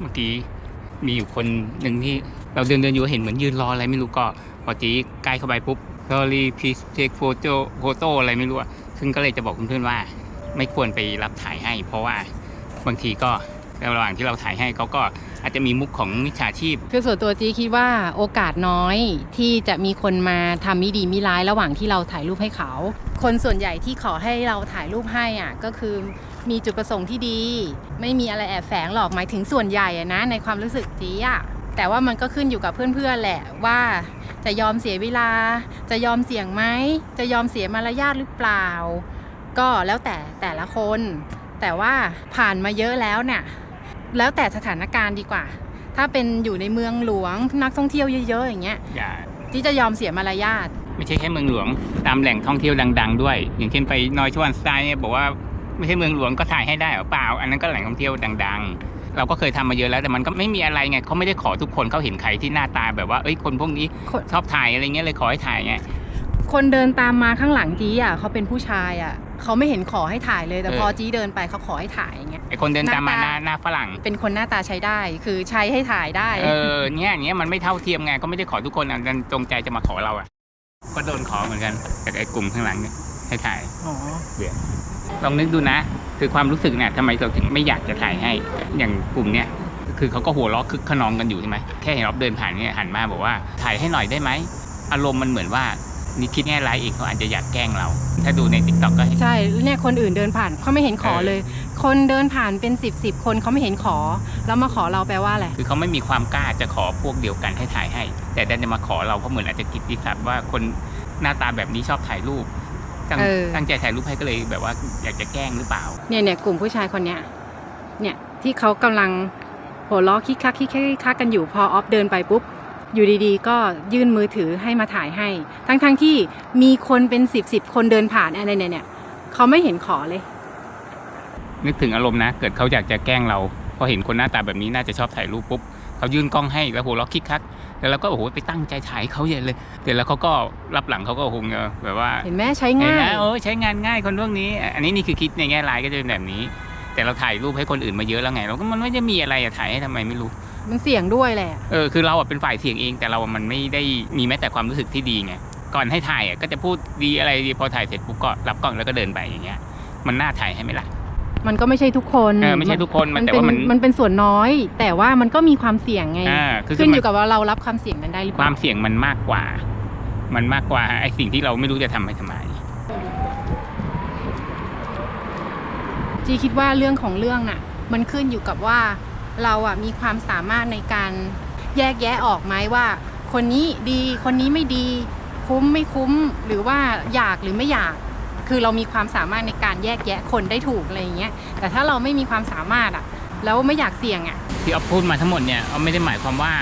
เมื่อกี้มีอยู่คนหนึ่งที่เราเดินเดินอยู่เห็นเหมือนยืนรออะไรไม่รู้ก็พอจีใกล้เข้าไปปุ๊บ sorry please take photo photo อะไรไม่รู้อะซึ่งก็เลยจะบอกเพื่อนๆว่า ไม่ควรไปรับถ่ายให้ เพราะว่าบางทีก็ในระหว่างที่เราถ่ายให้เขาก็อาจจะมีมุกของมิจฉาชีพ คือส่วนตัวจีคิดว่าโอกาสน้อยที่จะมีคนมาทำมิดีมิร้ายระหว่างที่เราถ่ายรูปให้เขา คนส่วนใหญ่ที่ขอให้เราถ่ายรูปให้อะก็คือ มีจุดประสงค์ที่ดี ไม่มีอะไรแอบแฝงหรอกหมายถึงส่วนใหญ่อะนะในความรู้สึกจีอะแต่ว่ามันก็ขึ้นอยู่กับเพื่อนๆแหละว่าจะยอมเสียเวลา จะยอมเสี่ยงไหม จะยอมเสียมารยาทหรือเปล่า ก็แล้วแต่แต่ละคน แต่ว่าผ่านมาเยอะแล้วเนี่ยแล้วแต่สถานการณ์ดีกว่า ถ้าเป็นอยู่ในเมืองหลวงนักท่องเที่ยวเยอะๆอย่างเงี้ยอย่าที่จะยอมเสียมารยาทไม่ใช่แค่เมืองหลวงตามแหล่งท่องเที่ยวดัง ๆ ด้วย อย่างเช่นไปนอยชวนสไตล์เนี่ยบอกว่า ไม่ใช่เมืองหลวงก็ถ่ายให้ได้หรือเปล่า อันนั้นก็แหล่งท่องเที่ยวดัง ๆ เราก็เคยทำมาเยอะแล้วแต่มันก็ไม่มีอะไรไงเขาไม่ได้ขอทุกคนเขาเห็นใครที่หน้าตาแบบว่าเอ้ยคนพวกนี้คนชอบถ่ายอะไรเงี้ยเลยขอให้ถ่ายไงคนเดินตามมาข้างหลังจีอะเขาเป็นผู้ชายอะเขาไม่เห็นขอให้ถ่ายเลยแต่เออพอจีเดินไปเขาขอให้ถ่ายอย่างเงี้ยไอคนเดินตามมาหหน้าน้าตาหน้าฝรั่ง เป็นคนหน้าตาใช้ได้คือใช้ให้ถ่ายได้เออเนี่ยเนี้ยมันไม่เท่าเทียมไงก็ไม่ได้ขอทุกคนอะมันจงใจจะมาขอเราอะ ก็โดนขอเหมือนกันจากไอ้กลุ่มข้างหลังเนี่ย ให้ถ่ายอ๋อลองนึกดูนะ คือความรู้สึกเนี่ยทำไมเราถึงไม่อยากจะถ่ายให้อย่างกลุ่มเนี่ยคือเขาก็หัวเราะคึกขนองกันอยู่ใช่ไหมแค่เห็นเราเดินผ่านเนี่ยหันมาบอกว่าถ่ายให้หน่อยได้ไหมอารมณ์มันเหมือนว่านี่คิดแง่ร้ายอีกเขาอาจจะอยากแกล้งเรา ถ้าดูในติ๊กต็อกก็เห็นใช่เนี่ยคนอื่นเดินผ่านเขาไม่เห็นขอเออเลย คนเดินผ่านเป็นสิบสิบคนเขาไม่เห็นขอ แล้วมาขอเราแปลว่าอะไรคือเขาไม่มีความกล้าจะขอพวกเดียวกันให้ถ่ายให้ แต่ดันจะมาขอเราเพราะเหมือนอาจจะกิตติศัพท์ว่าคนหน้าตาแบบนี้ชอบถ่ายรูป ตั้งเออตั้งใจถ่ายรูปให้ก็เลยแบบว่าอยากจะแกล้งหรือเปล่า เนี่ยเนี่ยกลุ่มผู้ชายคนเนี้ย เนี่ยที่เขากำลังหัวล้อคิกคักคิกคักคิกคักกันอยู่พอออฟเดินไปปุ๊บอยู่ดีๆ ก็ยื่นมือถือให้มาถ่ายให้ ทั้งๆที่มีคนเป็นสิบสิบคนเดินผ่านอะไรเนี่ยเนี่ยเขาไม่เห็นขอเลย นึกถึงอารมณ์นะ เกิดเขาอยากจะแกล้งเรา พอเห็นคนหน้าตาแบบนี้น่าจะชอบถ่ายรูปปุ๊บเขายื่นกล้องให้แล้วหัวเราะคิกคัก แล้วเราก็โอ้โหไปตั้งใจถ่ายเขาใหญ่เลยแต่แล้วเขาก็รับหลังเขาก็คงจะแบบว่าเห็นไหมใช้เห็นง่ายนะโอ้ยใช้งานง่ายคนพวกนี้ อันนี้นี่คือคิดในแง่ร้ายก็จะเป็นแบบนี้ แต่เราถ่ายรูปให้คนอื่นมาเยอะแล้วไงเราก็มันไม่ได้มีอะไรอะถ่ายให้ทำไมไม่รู้มันเสี่ยงด้วยแหละเออคือเราอะเป็นฝ่ายเสียงเองแต่เราอะมันไม่ได้มีแม้แต่ความรู้สึกที่ดีไงก่อนให้ถ่ายอะก็จะพูดดีอะไรดีพอถ่ายเสร็จปุ๊บก็รับกล้องแล้วก็เดินไปอย่างเงี้ยมันน่าถ่ายให้ไหมล่ะ มันก็ไม่ใช่ทุกคนเออไม่ใช่ทุกคนมันแต่เป็นว่ามัน มันเป็นส่วนน้อย แต่ว่ามันก็มีความเสี่ยงไง อ่าคือขึ้นมัอยู่กับว่าเรารับความเสี่ยงนั้นได้หรือคเปวาล่ามเสี่ยงมันมากกว่า มันมากกว่าไอ้สิ่งที่เราไม่รู้จะทำไปทำไม จีคิดว่าเรื่องของเรื่องน่ะ มันขึ้นอยู่กับว่าเราอะมีความสามารถในการแยกแยะออกไหมว่า คนนี้ดีคนนี้ไม่ดี คุ้มไม่คุ้มหรือว่าอยากหรือไม่อยาก คือเรามีความสามารถในการแยกแยะคนได้ถูกอะไรอย่างเงี้ยแต่ถ้าเราไม่มีความสามารถอะแล้วไม่อยากเสี่ยงอะที่เอาพูดมาทั้งหมดเนี่ยเอาไม่ได้หมายความว่า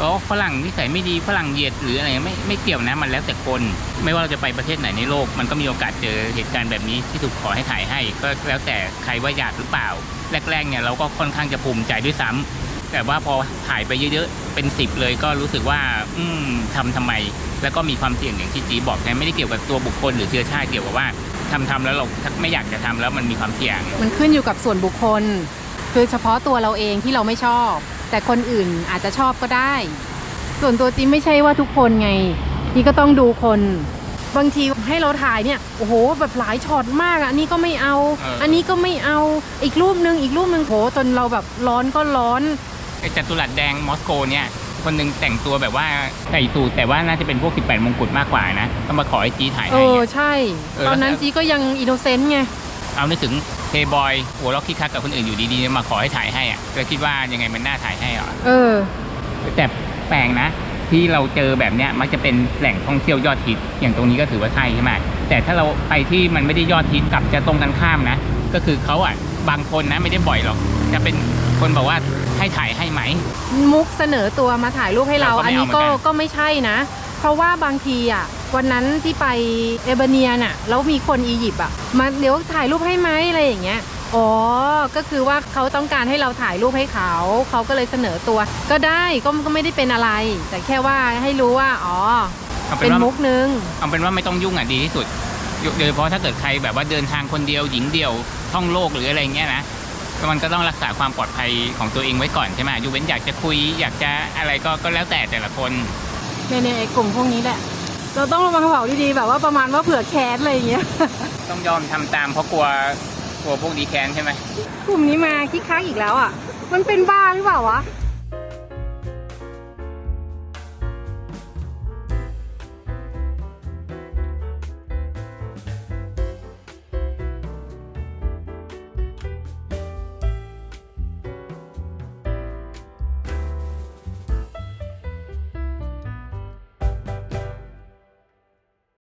อ๋อฝรั่งนิสัยไม่ดีฝรั่งเหยียดหรืออะไรไม่ไม่เกี่ยวนะมันแล้วแต่คน ไม่ว่าเราจะไปประเทศไหนในโลก มันก็มีโอกาสเจอเหตุการณ์แบบนี้ที่ถูกขอให้ถ่ายให้ ก็แล้วแต่ใครว่าอยากหรือเปล่า แรกๆเนี่ยเราก็ค่อนข้างจะภูมิใจด้วยซ้ำแต่ว่าพอถ่ายไปเยอะๆเป็นสิบเลยก็รู้สึกว่า อืมทำทำไม แล้วก็มีความเสี่ยงอย่างที่จีบอกนะไม่ได้เกี่ยวกับตัวบุคคลหรือเชื้อชาติเกี่ยวกับว่าทำทำแล้วเราไม่อยากจะทำแล้วมันมีความเสี่ยง มันขึ้นอยู่กับส่วนบุคคล คือเฉพาะตัวเราเองที่เราไม่ชอบ แต่คนอื่นอาจจะชอบก็ได้ ส่วนตัวจีไม่ใช่ว่าทุกคนไงจีก็ต้องดูคน บางทีให้เราถ่ายเนี่ยโอ้โหแบบหลายช็อตมากอะอันนี้ก็ไม่เอาเอออัอันนี้ก็ไม่เอาอีกรูปนึงอีกรูปนึงโหจนเราแบบร้อนก็ร้อนไอ้จัตุรัสแดงมอสโกเนี่ย คนหนึงแต่งตัวแบบว่าใส่สูทแต่ว่าน่าจะเป็นพวก 18 มงกุฎมากกว่านะต้องมาขอให้จีถ่ายเอให้อเนี่ย ใช่ เออ ตอนนั้นจีก็ยังอินโนเซนต์ไง เอานึกถึงเทบอยหัวล็อกคิกคักกับคนอื่นอยู่ดีๆมาขอให้ถ่ายให้อะก็คิดว่ายังไงมันน่าถ่ายให้อะ เออ แต่แปลกนะ ที่เราเจอแบบเนี้ยมักจะเป็นแหล่งท่องเที่ยวยอดฮิตอย่างตรงนี้ก็ถือว่าใช่ใช่ไหมแต่ถ้าเราไปที่มันไม่ได้ยอดฮิตกลับจะตรงกันข้ามนะ ก็คือเขาอะบางคนนะไม่ได้บ่อยหรอกจะเป็น คนบอกว่าให้ถ่ายให้ไหม มุกเสนอตัวมาถ่ายรูปให้เรา เราก็ไม่อันนี้เอาเหมืก็อนกัน ก็ไม่ใช่นะ เพราะว่าบางทีอะ วันนั้นที่ไปเอเบเนียน่ะแล้วมีคนอียิปต์อะมาเดี๋ยวถ่ายรูปให้ไหมอะไรอย่างเงี้ยอ๋อก็คือว่าเขาต้องการให้เราถ่ายรูปให้เขา เขาก็เลยเสนอตัว ก็ได้ก็ก็ไม่ได้เป็นอะไร แต่แค่ว่าให้รู้ว่าอ๋อเอาเป็เป็นนว่ามุกนึง เอาเป็นว่าไม่ต้องยุ่งอะดีที่สุดโดยเฉพาะถ้าเกิดใครแบบว่าเดินทางคนเดียวหญิงเดียวท่องโลกหรืออะไรเงี้ยนะ มันก็ต้องรักษาความปลอดภัยของตัวเองไว้ก่อนใช่ไหมยูเว้นอยากจะคุยอยากจะอะไรก็ก็แล้วแต่แต่ละคนเนี่ยเนี่ยไอ้กลุ่มพวกนี้แหละ เราต้องระวังกระเป๋าดีๆแบบว่าประมาณว่าเผื่อแคสอะไรอย่างเงี้ย ต้องยอมทำตามเพราะกลัวกลัวพวกดีแคนใช่ไหมกลุ่มนี้มาคิกคักอีกแล้วอะ มันเป็นบ้าหรือเปล่าวะ